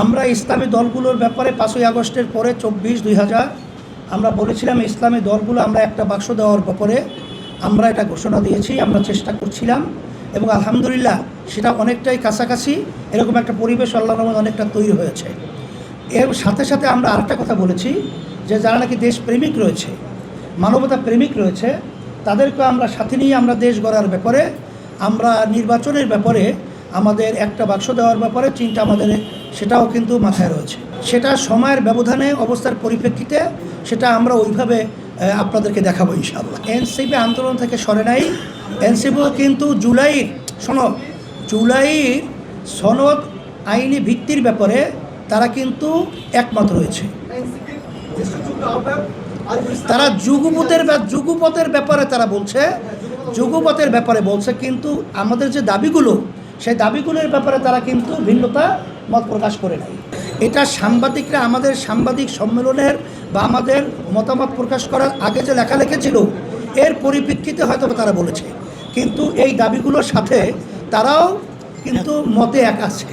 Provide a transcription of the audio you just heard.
আমরা ইসলামী দলগুলোর ব্যাপারে পাঁচই আগস্টের পরে চব্বিশ দুই হাজার, আমরা বলেছিলাম ইসলামী দলগুলো আমরা একটা বাক্স দেওয়ার ব্যাপারে আমরা এটা ঘোষণা দিয়েছি, আমরা চেষ্টা করছিলাম এবং আলহামদুলিল্লাহ সেটা অনেকটাই কাছাকাছি, এরকম একটা পরিবেশ আল্লাহ রহমান অনেকটা তৈরি হয়েছে। এর সাথে সাথে আমরা আরেকটা কথা বলেছি যে যারা নাকি দেশপ্রেমিক রয়েছে, মানবতা প্রেমিক রয়েছে, তাদেরকে আমরা সাথে নিয়ে আমরা দেশ গড়ার ব্যাপারে, আমরা নির্বাচনের ব্যাপারে আমাদের একটা বাক্স দেওয়ার ব্যাপারে চিন্তা আমাদের, সেটাও কিন্তু মাথায় রয়েছে। সেটা সময়ের ব্যবধানে অবস্থার পরিপ্রেক্ষিতে সেটা আমরা ওইভাবে আপনাদেরকে দেখাবো ইনশাআল্লাহ। এনসিপি আন্দোলন থেকে সরে নাই। এনসিপিও কিন্তু জুলাই শোনো জুলাই সনদ আইনি ভিত্তির ব্যাপারে তারা কিন্তু একমত রয়েছে। তারা যুগপথের যুগপথের ব্যাপারে তারা বলছে, যুগপথের ব্যাপারে বলছে, কিন্তু আমাদের যে দাবিগুলো সেই দাবিগুলোর ব্যাপারে তারা কিন্তু ভিন্নতা মত প্রকাশ করে নাই। এটা সাংবাদিকরা আমাদের সাংবাদিক সম্মেলনের বা আমাদের মতামত প্রকাশ করার আগে যে লেখালেখি ছিল, এর পরিপ্রেক্ষিতে হয়তো তারা বলেছে। কিন্তু এই দাবিগুলোর সাথে তারাও কিন্তু মতে এক আছে।